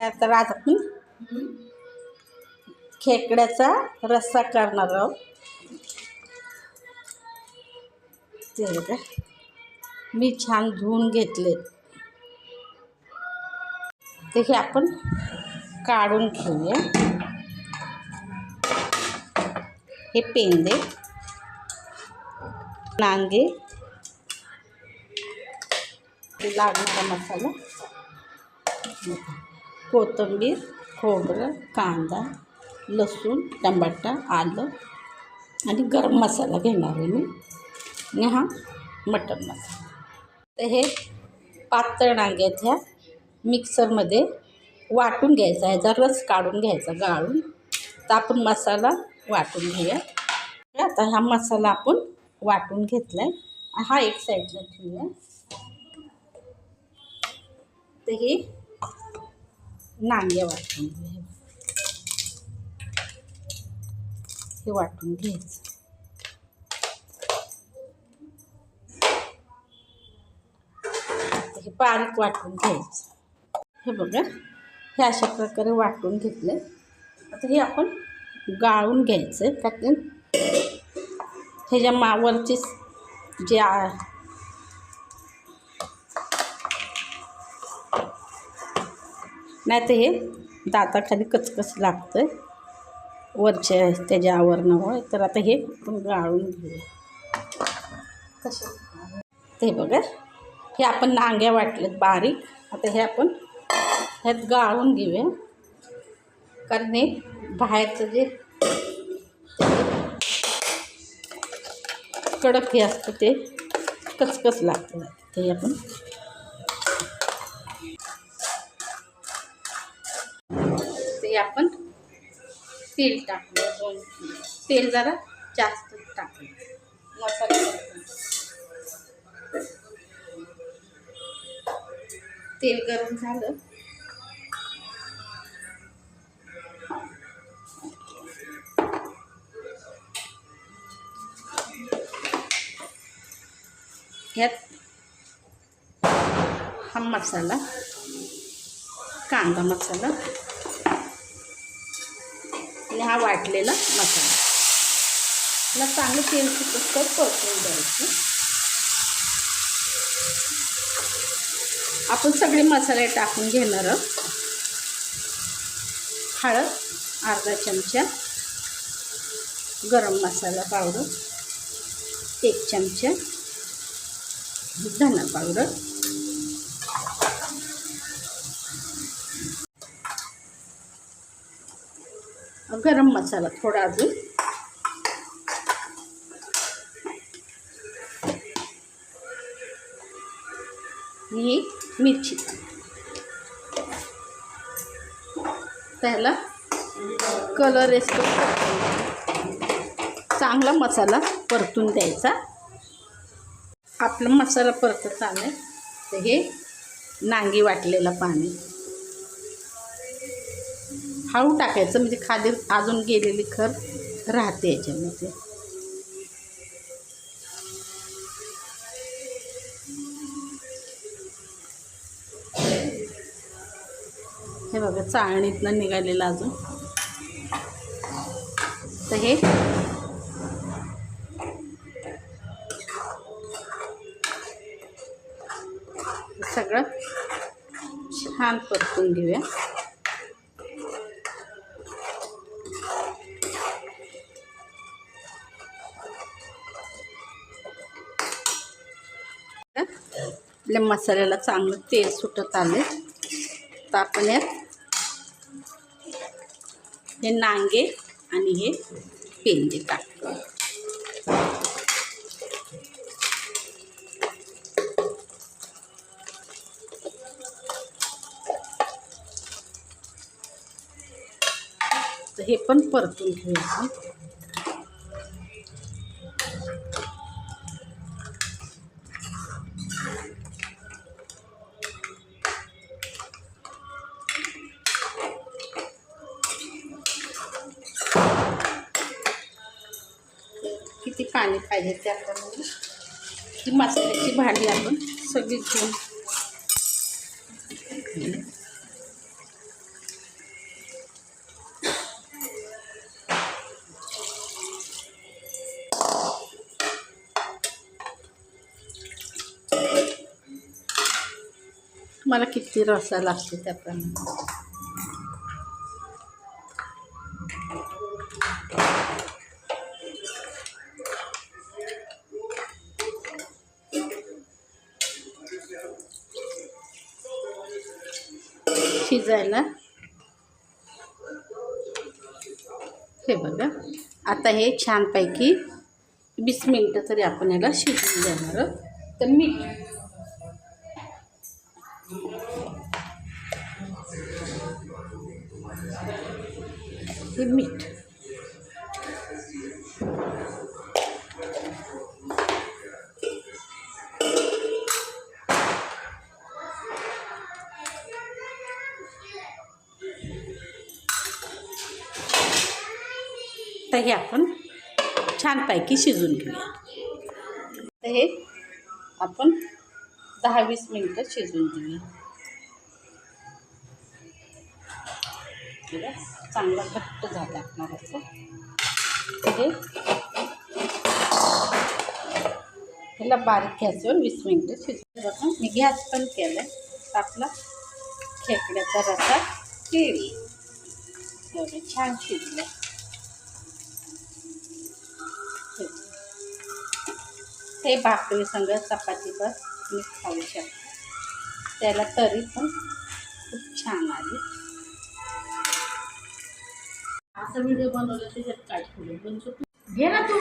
तर आज आपण खेकड्याचा रस्सा करणार आहोत. ते मी छान धुवून घेतले. ते हे आपण काढून घेऊया. हे पेंदे नांगे ते लागणारा मसाला. कोथिंबीर खोबरं कांदा लसूण टमाटा आलं आणि गरम मसाला घेणार आहे मी. आणि हा मटण मसाला. तर हे पातळ नांग्यात ह्या. मिक्सरमध्ये वाटून घ्यायचा ह्याचा रस काढून घ्यायचा गाळून. तर आपण मसाला वाटून घेऊया. आता हा मसाला आपण वाटून घेतला आहे हा एक साईडला ठेवूया. तर हे नांग्या वाटून घे. हे वाटून घ्यायचं. हे बारीक वाटून घ्यायचं. हे बघा हे अशा प्रकारे वाटून घेतले. आता हे आपण गाळून घ्यायचं आहे का ह्याच्या मावरचे जे नाही तर हे दाताखाली कचकच लागतं वरच्या त्याच्या आवरणामुळे तर आता हे आपण गाळून घेऊया. कसं? ते बघा हे आपण नांग्या वाटलेत बारीक. आता हे आपण ह्यात गाळून घेऊया. कारण हे बाहेरचं जे कडक हे असतं ते कचकच लागतं. ते आपण आपण तेल टाकलं दोन तेल जरा जास्त टाकलं मसाला तेल गरम झालं. ह्यात हा मसाला कांदा मसाला आणि हा वाटलेला मसाला. मला चांगलं तेल सुटत परतून द्यायचं. आपण सगळे मसाले टाकून घेणार आहोत. हळद अर्धा चमचा गरम मसाला पावडर एक चमचा धना पावडर गरम मसाला थोडा अजून. ही मिरची. त्याला कलर येतो चांगला मसाला परतून द्यायचा. आपला मसाला परतत आला तर हे नांगी वाटलेलं पाणी. हळू टाकायचं म्हणजे खाली अजून गेलेली खर राहते याच्यामध्ये. हे बघा चाळणीतनं निघालेलं अजून. तर हे सगळं छान परतून घेऊया. आपल्या मसाल्याला चांगलं तेल सुटत आले तर आपण यात हे नांगे आणि हे पेंदे टाक तर हे पण परतून घेऊया किती पाणी पाहिजे ते आपण ही मसाल्याची भांडी आपण सगळी घेऊन मला किती रसा लागतो त्याप्रमाणे शिजायला. हे बघा. आता हे छानपैकी वीस मिनटं तरी आपण याला शिजवून देणार आहोत. तर मीठ. हे मीठ. तर हे आपण छानपैकी शिजून घेऊया. तर हे आपण दहा वीस मिनटं शिजून घेऊया. चांगला घट्ट झाला आपणार असं हे ह्याला बारीक गॅसवर वीस मिनटं शिजून. बघा मी गॅस पण केला तर आपला खेकड्याचा रसा केळी एवढं छान शिजलं. हे भाकरी संग चपातीवर मी खाऊ शकते. त्याला तरी पण खूप छान आली असं व्हिडिओ बनवलं त्याच्यात काय ठेवलं पण घे ना तू.